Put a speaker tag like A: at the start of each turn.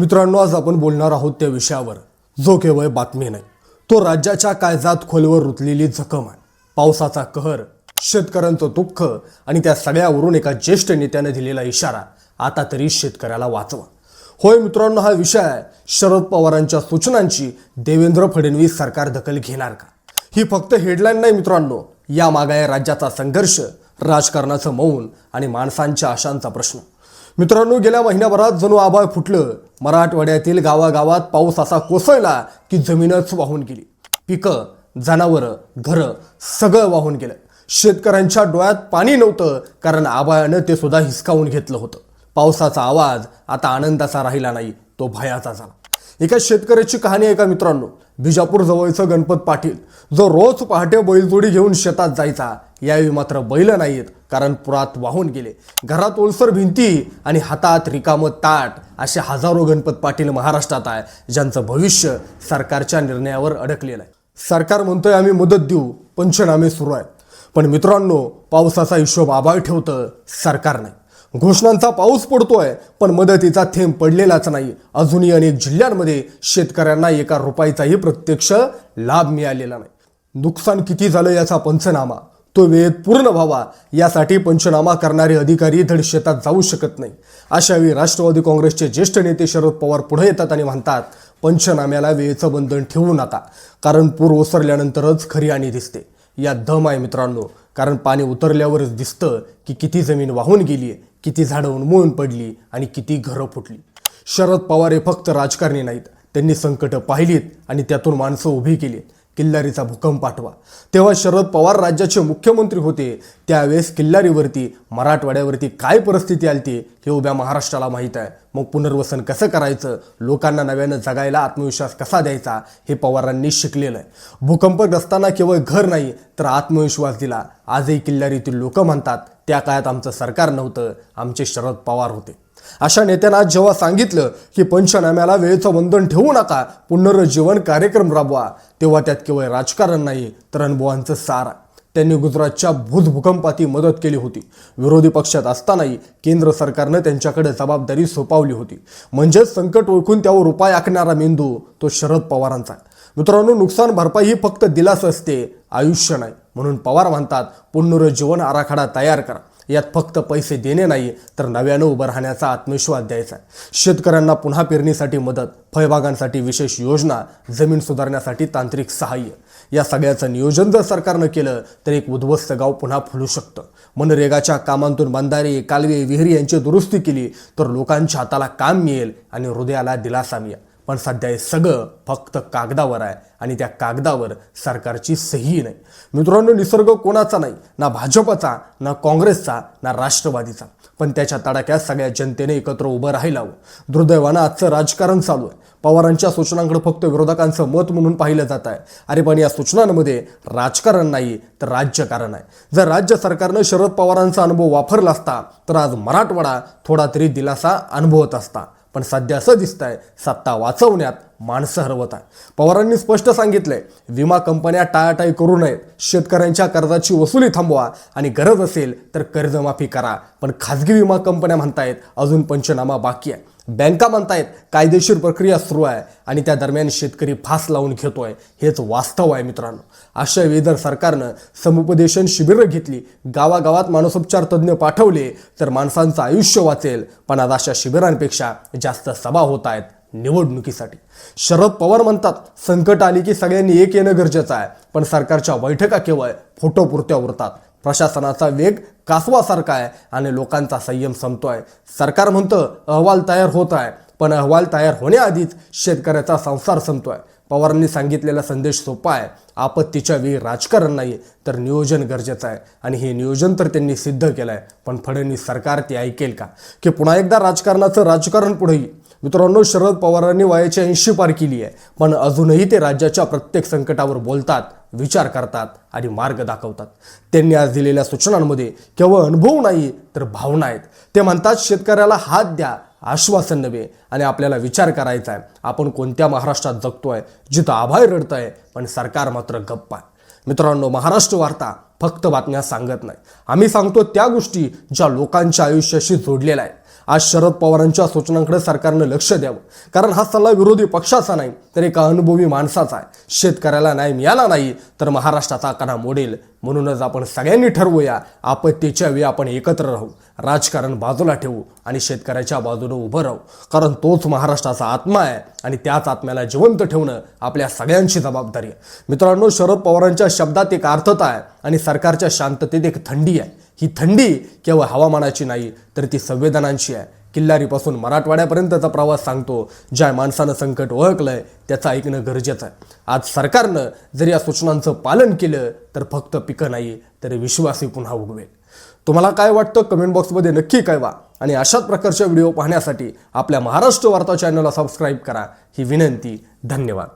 A: मित्रांनो आज आपण बोलणार आहोत त्या विषयावर. जो केवळ बातमी नाही तो राज्याच्या काळजात खोलवर रुतलेली जखम आहे. पावसाचा कहर शेतकऱ्यांचं दुःख आणि त्या सगळ्यावरून एका ज्येष्ठ नेत्याने दिलेला इशारा आता तरी शेतकऱ्याला वाचवा. होय मित्रांनो हा विषय आहे. शरद पवारांच्या सूचनांची देवेंद्र फडणवीस सरकार दखल घेणार का? ही फक्त हेडलाईन नाही मित्रांनो. या मागाय राज्याचा संघर्ष राजकारणाचं मौन आणि माणसांच्या आशांचा प्रश्न. मित्रांनो गेल्या महिन्याभरात जणू आभाळ फुटलं. मराठवाड्यातील गावागावात पाऊस असा कोसळला की जमीनच वाहून गेली. पिकं जनावरं घरं सगळं वाहून गेलं. शेतकऱ्यांच्या डोळ्यात पाणी नव्हतं कारण आभाळानं ते सुद्धा हिसकावून घेतलं होतं. पावसाचा आवाज आता आनंदाचा राहिला नाही तो भयाचा झाला. एका शेतकऱ्याची कहाणी आहे का मित्रांनो. बिजापूरजवळचं गणपत पाटील. जो रोज पहाटे बैलजोडी घेऊन शेतात जायचा. यावेळी मात्र बैल नाहीत कारण पुरात वाहून गेले. घरात ओलसर भिंती आणि हातात रिकामं ताट असे हजारो गणपत पाटील महाराष्ट्रात आहे ज्यांचं भविष्य सरकारच्या निर्णयावर अडकलेलं आहे. सरकार म्हणतोय आम्ही मदत देऊ पंचनामे सुरू आहेत. पण मित्रांनो पावसाचा हिशोब आबाळ ठेवतं सरकार नाही घोषणांचा पाऊस पडतोय पण मदतीचा थेंब पडलेलाच नाही. अजूनही अनेक जिल्ह्यांमध्ये शेतकऱ्यांना एका रुपयाचाही प्रत्यक्ष लाभ मिळालेला नाही. नुकसान किती झालं याचा पंचनामा? तो वेळेत पूर्ण व्हावा यासाठी पंचनामा करणारे अधिकारी धड शेतात जाऊ शकत नाही. अशावेळी राष्ट्रवादी काँग्रेसचे ज्येष्ठ नेते शरद पवार पुढे येतात आणि म्हणतात पंचनाम्याला वेळेचं बंधन ठेवू नका कारण पूर ओसरल्यानंतरच खरी आणि दिसते. या दम आहे मित्रांनो. कारण पाणी उतरल्यावरच दिसतं की किती जमीन वाहून गेली किती झाडं उन्मळून पडली आणि किती घरं फुटली. शरद पवार हे फक्त राजकारणी नाहीत. त्यांनी संकटं पाहिलीत आणि त्यातून माणसं उभी केलीत. किल्लारीचा भूकंप पाठवा तेव्हा शरद पवार राज्याचे मुख्यमंत्री होते. त्यावेळेस किल्लारीवरती मराठवाड्यावरती काय परिस्थिती आली ती हे उभ्या महाराष्ट्राला माहीत आहे. मग पुनर्वसन कसं करायचं? लोकांना नव्यानं जगायला आत्मविश्वास कसा द्यायचा? हे पवारांनी शिकलेलं आहे. भूकंपग्रस्तांना केवळ घर नाही तर आत्मविश्वास दिला. आजही किल्लारीतील लोक म्हणतात त्या काळात आमचं सरकार नव्हतं आमचे शरद पवार होते अशा नेत्यांना जेव्हा सांगितलं की पंचनाम्याला वेळेचं बंधन ठेवू नका पुनरुज्जीवन कार्यक्रम राबवा तेव्हा त्यात केवळ राजकारण नाही तर अनुभवांचं सार आहे. त्यांनी गुजरातच्या भूत भूकंपाती मदत केली होती. विरोधी पक्षात असतानाही केंद्र सरकारनं त्यांच्याकडे जबाबदारी सोपावली होती. म्हणजेच संकट ओळखून त्यावर उपाय आखणारा मेंदू तो शरद पवारांचा आहे. मित्रांनो नुकसान भरपाई ही फक्त दिलास असते आयुष्य नाही. म्हणून पवार म्हणतात पुनरुज्जीवन आराखडा तयार करा. यात फक्त पैसे देणे नाही तर नव्यानं उभं राहण्याचा आत्मविश्वास द्यायचा आहे. शेतकऱ्यांना पुन्हा पेरणीसाठी मदत फळबागांसाठी विशेष योजना जमीन सुधारण्यासाठी तांत्रिक सहाय्य. या सगळ्याचं नियोजन जर सरकारनं केलं तर एक उद्ध्वस्त गाव पुन्हा फुलू शकतं. मनरेगाच्या कामांतून बंधारे कालवे विहिरी यांची दुरुस्ती केली तर लोकांच्या हाताला काम मिळेल आणि हृदयाला दिलासा मिळेल. पण सध्या हे सगळं फक्त कागदावर आहे आणि त्या कागदावर सरकारची सही नाही. मित्रांनो निसर्ग कोणाचा नाही ना भाजपचा ना काँग्रेसचा ना राष्ट्रवादीचा. पण त्याच्या तडाख्यात सगळ्या जनतेने एकत्र उभं राहिलं हवं. दुर्दैवानं आजचं राजकारण चालू आहे. पवारांच्या सूचनांकडे फक्त विरोधकांचं मत म्हणून पाहिलं जात आहे. अरे पण या सूचनांमध्ये राजकारण नाही तर राज्यकारण आहे. जर राज्य सरकारनं शरद पवारांचा अनुभव वापरला असता तर आज मराठवाडा थोडा तरी दिलासा अनुभवत असता. पण सध्या असं दिसतंय सत्ता वाचवण्यात माणसं हरवत आहे पवारांनी स्पष्ट सांगितलंय विमा कंपन्या टाळाटाळी करू नयेत. शेतकऱ्यांच्या कर्जाची वसुली थांबवा आणि गरज असेल तर कर्जमाफी करा. पण खाजगी विमा कंपन्या म्हणतायत अजून पंचनामा बाकी आहे. बँका म्हणतायत कायदेशीर प्रक्रिया सुरू आहे आणि त्या दरम्यान शेतकरी फास लावून घेतोय. हेच वास्तव आहे मित्रांनो. अशा वेळी जर सरकारनं समुपदेशन शिबिरं घेतली. गावागावात मानसोपचार तज्ज्ञ पाठवले तर माणसांचं आयुष्य वाचेल. पण आज अशा शिबिरांपेक्षा जास्त सभा होत आहेत निवडणुकीसाठी. शरद पवार म्हणतात संकट आली की सगळ्यांनी एक येणं गरजेचं आहे. पण सरकारच्या बैठका केवळ फोटो पुरत्या उरतात. प्रशासनाचा वेग कासवासारखा आहे आणि लोकांचा संयम संपतो आहे सरकार म्हणतं अहवाल तयार होत आहे पण अहवाल तयार होण्याआधीच शेतकऱ्याचा संसार संपतो आहे पवारांनी सांगितलेला संदेश सोपा आहे आपत्तीच्या वेळी राजकारण नाही तर नियोजन गरजेचं आहे. आणि हे नियोजन तर त्यांनी सिद्ध केलं आहे पण फडणवीस सरकार ते ऐकेल का? की पुन्हा एकदा राजकारणाचं राजकारण पुढे येईल मित्रांनो शरद पवारांनी वयाची ऐंशी पार केली आहे. पण अजूनही ते राज्याच्या प्रत्येक संकटावर बोलतात विचार करतात आणि मार्ग दाखवतात. त्यांनी आज दिलेल्या सूचनांमध्ये केवळ अनुभव नाही तर भावना आहेत. ते म्हणतात शेतकऱ्याला हात द्या आश्वासन नव्हे आणि आपल्याला विचार करायचा आहे. आपण कोणत्या महाराष्ट्रात जगतोय जिथं आभाळ रडतंय पण सरकार मात्र गप्प आहे. मित्रांनो महाराष्ट्र वार्ता फक्त बातम्या सांगत नाही. आम्ही सांगतो त्या गोष्टी ज्या लोकांच्या आयुष्याशी जोडलेल्या आहेत. आज शरद पवारांच्या सूचनांकडे सरकारनं लक्ष द्यावं. कारण हा सल्ला विरोधी पक्षाचा नाही तर एका अनुभवी माणसाचा आहे. शेतकऱ्याला न्याय मिळाला नाही तर महाराष्ट्राचा कणा मोडेल. म्हणूनच आपण सगळ्यांनी ठरवूया आपत्तीच्या वेळी आपण एकत्र राहू राजकारण बाजूला ठेवू आणि शेतकऱ्याच्या बाजूने उभं राहू. कारण तोच महाराष्ट्राचा आत्मा आहे आणि त्याच आत्म्याला जिवंत ठेवणं आपल्या सगळ्यांची जबाबदारी आहे. मित्रांनो शरद पवारांच्या शब्दात एक अर्थता आहे आणि सरकारच्या शांततेत एक थंडी आहे. ही थंडी केवळ हवामानाची नाही तर ती संवेदनांची आहे. किल्लारीपासून मराठवाड्यापर्यंतचा प्रवास सांगतो ज्या माणसानं संकट ओळखलंय त्याचं ऐकणं गरजेचं आहे. आज सरकारनं जर या सूचनांचं पालन केलं तर फक्त पिकं नाही तर विश्वासही पुन्हा उगवेल. तुम्हाला काय वाटतं? कमेंट बॉक्समध्ये नक्की कळवा. आणि अशाच प्रकारच्या व्हिडिओ पाहण्यासाठी आपल्या महाराष्ट्र वार्ता चॅनलला सबस्क्राईब करा. ही विनंती धन्यवाद.